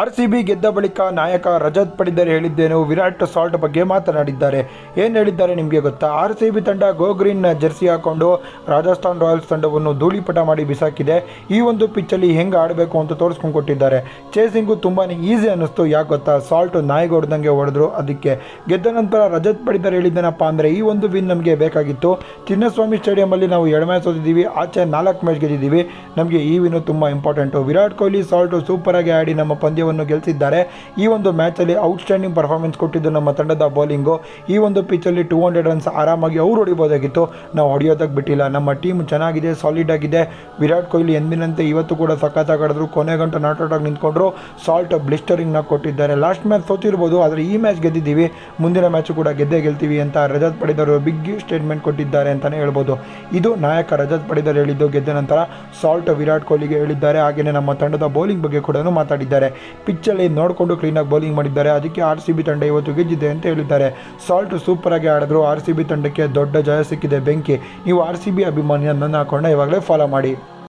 R C B ಗೆದ್ದ ಬಳಿಕ ನಾಯಕ ರಜತ್ ಪಡಿದರ್ ಹೇಳಿದ್ದೇನು? ವಿರಾಟ್ ಸಾಲ್ಟ್ ಬಗ್ಗೆ ಮಾತನಾಡಿದ್ದಾರೆ. ಏನು ಹೇಳಿದ್ದಾರೆ ನಿಮಗೆ ಗೊತ್ತಾ? ಆರ್ ಸಿ ಬಿ ತಂಡ ಗೋ ಗ್ರೀನ್ ಜೆರ್ಸಿ ಹಾಕೊಂಡು ರಾಜಸ್ಥಾನ್ ರಾಯಲ್ಸ್ ತಂಡವನ್ನು ಧೂಳಿಪಟ ಮಾಡಿ ಬಿಸಾಕಿದೆ. ಈ ಒಂದು ಪಿಚ್ಚಲ್ಲಿ ಹೆಂಗೆ ಆಡಬೇಕು ಅಂತ ತೋರಿಸ್ಕೊಂಡು ಕೊಟ್ಟಿದ್ದಾರೆ. ಚೇಸಿಂಗು ತುಂಬಾ ಈಸಿ ಅನ್ನಿಸ್ತು. ಯಾಕೆ ಗೊತ್ತಾ? ಸಾಲ್ಟ್ ನಾಯಿಗೆ ಹೊಡೆದಂಗೆ ಹೊಡೆದ್ರು ಅದಕ್ಕೆ. ಗೆದ್ದ ನಂತರ ರಜತ್ ಪಡಿದರ್ ಹೇಳಿದ್ದೇನಪ್ಪ ಅಂದರೆ ಈ ಒಂದು ವಿನ್ ನಮಗೆ ಬೇಕಾಗಿತ್ತು. ಚಿನ್ನಸ್ವಾಮಿ ಸ್ಟೇಡಿಯಮಲ್ಲಿ ನಾವು ಎರಡು ಮ್ಯಾಚ್ ಓದಿದ್ದೀವಿ ಆಚೆ ನಾಲ್ಕು ಮ್ಯಾಚ್ ಗೆದ್ದಿದ್ದೀವಿ. ನಮಗೆ ಈ ವಿನ್ ತುಂಬ ಇಂಪಾರ್ಟೆಂಟು. ವಿರಾಟ್ ಕೊಹ್ಲಿ, ಸಾಲ್ಟು ಸೂಪರಾಗಿ ಆಡಿ ನಮ್ಮ ಪಂದ್ಯವನ್ನು ಗೆಲ್ಲಿಸಿದ್ದಾರೆ ಈ ಒಂದು ಮ್ಯಾಚಲ್ಲಿ ಔಟ್ಸ್ಟ್ಯಾಂಡಿಂಗ್ ಪರ್ಫಾರ್ಮೆನ್ಸ್ ಕೊಟ್ಟಿದ್ದು ನಮ್ಮ ತಂಡದ ಬೌಲಿಂಗು ಈ ಒಂದು ಪಿಚ್ಚಲ್ಲಿ ಟೂ ಹಂಡ್ರೆಡ್ ರನ್ಸ್ ಆರಾಮಾಗಿ ಅವ್ರು ಹೊಡಿಬೋದಾಗಿತ್ತು ನಾವು ಹೊಡೆಯೋದಕ್ಕೆ ಬಿಟ್ಟಿಲ್ಲ. ನಮ್ಮ ಟೀಮ್ ಚೆನ್ನಾಗಿದೆ ಸಾಲಿಡ್ ಆಗಿದೆ. ವಿರಾಟ್ ಕೊಹ್ಲಿ ಎಂದಿನಂತೆ ಇವತ್ತು ಕೂಡ ಸಖತ್ತಾಗಾಡಿದ್ರು. ಕೊನೆ ಗಂಟೆ ನಾಟ್ ನಿಂತ್ಕೊಂಡ್ರು. ಸಾಲ್ಟ್ ಬ್ಲಿಸ್ಟರಿಂಗ್ನ ಕೊಟ್ಟಿದ್ದಾರೆ. ಲಾಸ್ಟ್ ಮ್ಯಾಚ್ ಸೋತಿರ್ಬೋದು, ಆದರೆ ಈ ಮ್ಯಾಚ್ ಗೆದ್ದಿದ್ದೀವಿ. ಮುಂದಿನ ಮ್ಯಾಚು ಕೂಡ ಗೆದ್ದೇ ಗೆಲ್ತೀವಿ ಅಂತ ರಜತ್ ಪಡೆದವರು ಬಿಗ್ ಸ್ಟೇಟ್ಮೆಂಟ್ ಕೊಟ್ಟಿದ್ದಾರೆ ಅಂತಲೇ ಹೇಳ್ಬೋದು. ಇದು ನಾಯಕ ರಜತ್ ಪಡೆದರು ಹೇಳಿದ್ದು ಗೆದ್ದ ನಂತರ ಸಾಲ್ಟ್ ವಿರಾಟ್ ಕೊಹ್ಲಿಗೆ ಹೇಳಿದ್ದಾರೆ. ಹಾಗೆಯೇ ನಮ್ಮ ತಂಡದ ಬೌಲಿಂಗ್ ಬಗ್ಗೆ ಕೂಡ ಮಾತಾಡಿದ್ದಾರೆ. ಪಿಚ್ಚಲ್ಲಿ ನೋಡಿಕೊಂಡು ಕ್ಲೀನಾಗಿ ಬೌಲಿಂಗ್ ಮಾಡಿದ್ದಾರೆ. ಅದಕ್ಕೆ ಆರ್ ಸಿ ಬಿ ತಂಡ ಇವತ್ತು ಗೆದ್ದಿದೆ ಅಂತ ಹೇಳಿದ್ದಾರೆ. ಸಾಲ್ಟ್ ಸೂಪರಾಗಿ ಆಡಿದ್ರು. ಆರ್ ಸಿ ಬಿ ತಂಡಕ್ಕೆ ದೊಡ್ಡ ಜಯ ಸಿಕ್ಕಿದೆ ಬೆಂಕಿ. ನೀವು ಆರ್ ಸಿ ಬಿ ಅಭಿಮಾನಿಯ ನನ್ನ ಇವಾಗಲೇ ಫಾಲೋ ಮಾಡಿ.